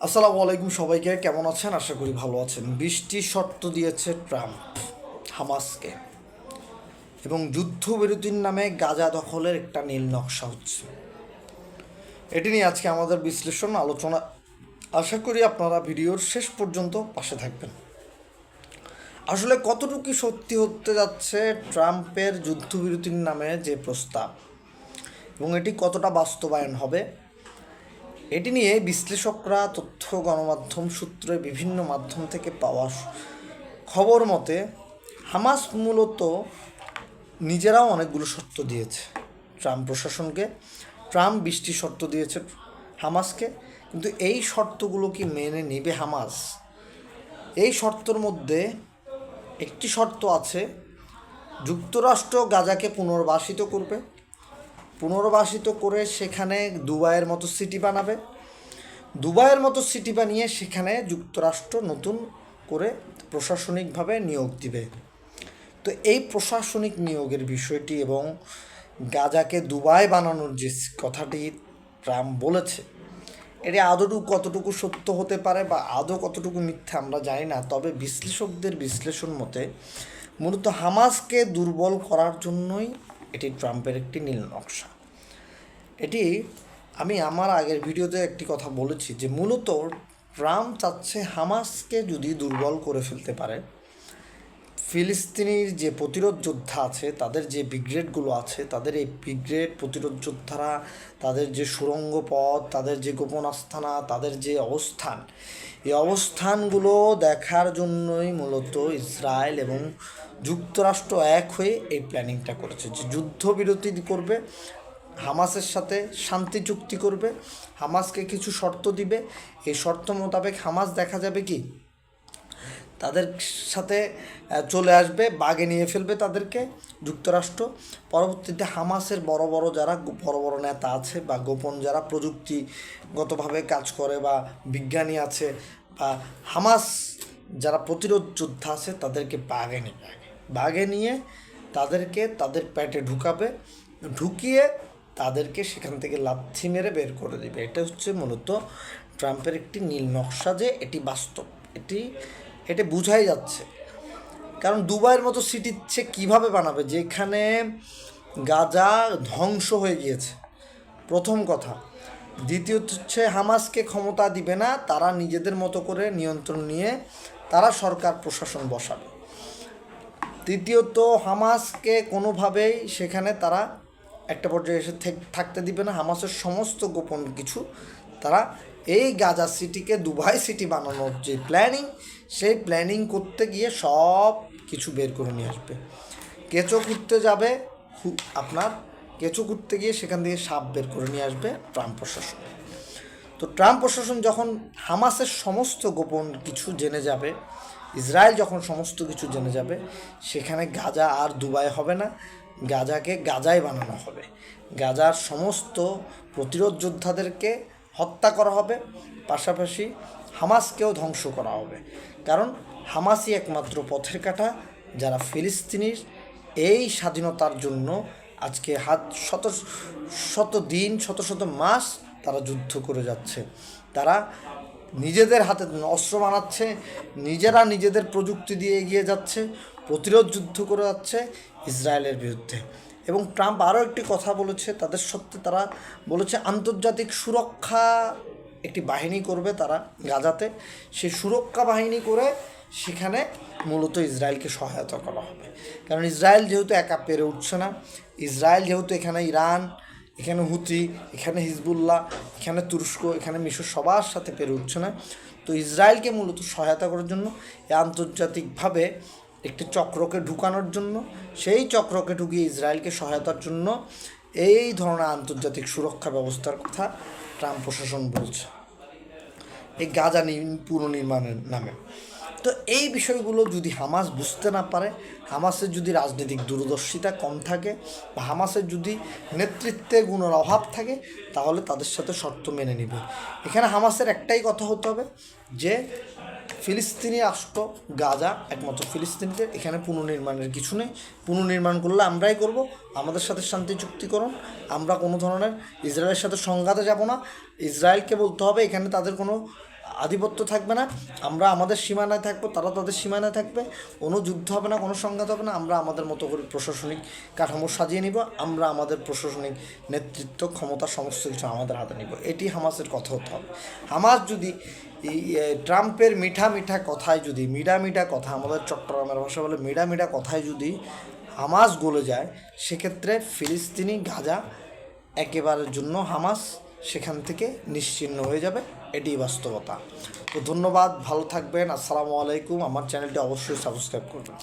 আসসালামু আলাইকুম সবাইকে, কেমন আছেন? আশা করি ভালো আছেন। বৃষ্টি শর্ত দিয়েছে ট্রাম্প হামাসকে। এবং যুদ্ধবিরতির নামে গাজা দখলের একটা নীল নকশা হচ্ছে। এটি নিয়ে আজকে আমাদের বিশ্লেষণ, আলোচনা। আশা করি আপনারা ভিডিওর শেষ পর্যন্ত পাশে থাকবেন। আসলে কতটুকু সত্যি হতে যাচ্ছে ট্রাম্পের যুদ্ধবিরতির নামে যে প্রস্তাব? এবং এটি কতটা বাস্তবায়ন হবে? এটি নিয়ে বিশ্লেষকরা, তথ্য, গণমাধ্যম সূত্রে বিভিন্ন মাধ্যম থেকে পাওয়া খবর মতে, হামাস মূলত নিজেরাও অনেকগুলো শর্ত দিয়েছে। ট্রাম্প প্রশাসনকে, ট্রাম্প বৃষ্টি শর্ত দিয়েছে হামাসকে, কিন্তু এই শর্তগুলো কি মেনে নেবে হামাস? এই শর্তর মধ্যে একটি শর্ত আছে, যুক্তরাষ্ট্র গাজাকে পুনর্বাসিত করবে। পুনর্বাসিত করে সেখানে দুবাইয়ের মতো সিটি বানাবে। দুবাইয়ের মতো সিটি বানিয়ে সেখানে যুক্তরাষ্ট্র নতুন করে প্রশাসনিকভাবে নিয়োগ দিবে। তো এই প্রশাসনিক নিয়োগের বিষয়টি এবং গাজাকে দুবাই বানানোর যে কথাটি ট্রাম্প বলেছে, এটি আদৌ কতটুকু সত্য হতে পারে বা আদৌ কতটুকু মিথ্যা আমরা জানি না, তবে বিশ্লেষকদের বিশ্লেষণ মতে মূলত হামাসকে দুর্বল করার জন্যই এটি ট্রাম্পের একটি নীল নকশা। এটি আমি আমার আগের ভিডিওতে একটি কথা বলেছি যে মূলত ট্রাম্প চাচ্ছে হামাসকে যদি দুর্বল করে ফেলতে পারে ফিলিস্তিনির যে প্রতিরোধ যোদ্ধা আছে, তাদের যে ব্রিগেডগুলো আছে, তাদের এই ব্রিগেড প্রতিরোধ যোদ্ধারা, তাদের যে সুড়ঙ্গ পথ, তাদের যে গোপন আস্থানা তাদের যে অবস্থান, এই অবস্থানগুলো দেখার জন্যই মূলত ইসরায়েল এবং যুক্তরাষ্ট্র এক হয়ে এই প্ল্যানিংটা করেছে যে যুদ্ধবিরতি করবে, হামাসের সাথে শান্তি চুক্তি করবে, হামাসকে কিছু শর্ত দিবে। এই শর্ত মোতাবেক হামাস দেখা যাবে কি? তাদের সাথে চলে আসবে, বাগে নিয়ে ফেলবে তাদেরকে যুক্তরাষ্ট্র পরবর্তীতে হামাসের বড় বড় যারা, বড় বড় নেতা আছে বা গোপন যারা প্রযুক্তিগতভাবে কাজ করে বা বিজ্ঞানী আছে বা হামাস যারা প্রতিরোধ যোদ্ধা আছে, তাদেরকে বাগে নেবে আগে। বাগে নিয়ে তাদেরকে তাদের পেটে ঢুকাবে, ঢুকিয়ে তাদেরকে সেখান থেকে লাথি মেরে বের করে দেবে এটা হচ্ছে মূলত ট্রাম্পের একটি নীল নকশা যে এটি বাস্তব, এটি এটা বোঝাই যাচ্ছে। কারণ দুবাইয়ের মতো সিটি সে কীভাবে বানাবে? যেখানে গাজা ধ্বংস হয়ে গিয়েছে। প্রথম কথা। দ্বিতীয়ত হচ্ছে, হামাসকে ক্ষমতা দিবে না, তারা নিজেদের মতো করে নিয়ন্ত্রণ নিয়ে তারা সরকার, প্রশাসন বসাবে। তৃতীয়ত, হামাসকে কোনোভাবেই সেখানে তারা একটা পর্যায়ে এসে থেক- থাকতে দিবে না। হামাসের সমস্ত গোপন কিছু তারা এই গাজা সিটিকে দুবাই সিটি বানানোর যে প্ল্যানিং, সেই প্ল্যানিং করতে গিয়ে সব কিছু বের করে নিয়ে আসবে। কেঁচো খুঁড়তে যাবে আপনার কেঁচো খুঁড়তে গিয়ে সেখান থেকে সাপ বের করে নিয়ে আসবে ট্রাম্প প্রশাসন। তো ট্রাম্প প্রশাসন যখন হামাসের সমস্ত গোপন কিছু জেনে যাবে, ইসরায়েল যখন সমস্ত কিছু জেনে যাবে, সেখানে গাজা আর দুবাই হবে না, গাজাকে গাজায় বানানো হবে। গাজার সমস্ত প্রতিরোধ যোদ্ধাদেরকে হত্যা করা হবে, পাশাপাশি হামাসকেও ধ্বংস করা হবে। কারণ হামাসই একমাত্র পথের কাটা যারা ফিলিস্তিনির এই স্বাধীনতার জন্য আজকে হাত শত শত দিন, শত শত মাস তারা যুদ্ধ করে যাচ্ছে। তারা নিজেদের হাতে অস্ত্র বানাচ্ছে, নিজেরা নিজেদের প্রযুক্তি দিয়ে এগিয়ে যাচ্ছে প্রতিরোধ যুদ্ধ করে যাচ্ছে ইসরায়েলের বিরুদ্ধে। এবং ট্রাম্প আরও একটি কথা বলেছে, তাদের সত্ত্বে তারা বলেছে, আন্তর্জাতিক সুরক্ষা একটি বাহিনী করবে তারা গাজাতে। সেই সুরক্ষা বাহিনী করে সেখানে মূলত ইসরায়েলকে সহায়তা করা হবে। কারণ ইসরায়েল যেহেতু একা পেরে উঠছে না, ইসরায়েল যেহেতু এখানে ইরান, এখানে হুতি, এখানে হিজবুল্লাহ, এখানে তুরস্ক, এখানে মিশর সবার সাথে পেরে উঠছে না। তো ইসরায়েলকে মূলত সহায়তা করার জন্য আন্তর্জাতিকভাবে একটি চক্রকে ঢুকানোর জন্য, সেই চক্রকে ঢুকিয়ে ইসরায়েলকে সহায়তার জন্য এই ধরনের আন্তর্জাতিক সুরক্ষা ব্যবস্থার কথা ট্রাম্প প্রশাসন বলছে। এই গাজা পুনর্নির্মাণের নামে। তো এই বিষয়গুলো যদি হামাস বুঝতে না পারে, হামাসের যদি রাজনৈতিক দূরদর্শিতা কম থাকে বা হামাসের যদি নেতৃত্বে গুণের অভাব থাকে, তাহলে তাদের সাথে শর্ত মেনে নিবে। এখানে হামাসের একটাই কথা হতে হবে যে, ফিলিস্তিনি রাষ্ট্র গাজা একমাত্র ফিলিস্তিনিদের, এখানে পুনর্নির্মাণের কিছু নেই। পুনর্নির্মাণ করলে আমরাই করব, আমাদের সাথে শান্তি চুক্তি করুন, আমরা কোনো ধরনের ইসরায়েলের সাথে সংঘাতে যাব না। ইসরায়েলকে বলতে হবে, এখানে তাদের কোনো আধিপত্য থাকবে না, আমরা আমাদের সীমানায় থাকব, তারা তাদের সীমানায় থাকবে, কোনো যুদ্ধ হবে না, কোনো সংঘাত হবে না, আমরা আমাদের মতো করে প্রশাসনিক কাঠামো সাজিয়ে নিব, আমরা আমাদের প্রশাসনিক নেতৃত্ব, ক্ষমতা, সমস্ত কিছু আমাদের হাতে নিব। এটি হামাসের কথা হতে হবে। হামাস যদি ট্রাম্পের মিঠা মিঠা কথায় যদি, মিডা মিডা কথা, আমাদের চট্টগ্রামের ভাষা বলে মিডা মিডা কথায় যদি হামাস গলে যায়, সেক্ষেত্রে ফিলিস্তিনি গাজা একেবারের জন্য হামাস সেখান থেকে নিশ্চিহ্ন হয়ে যাবে। এটি বাস্তবতা। তো ধন্যবাদ, ভালো থাকবেন। আসসালামু আলাইকুম। আমার চ্যানেলটি অবশ্যই সাবস্ক্রাইব করবেন।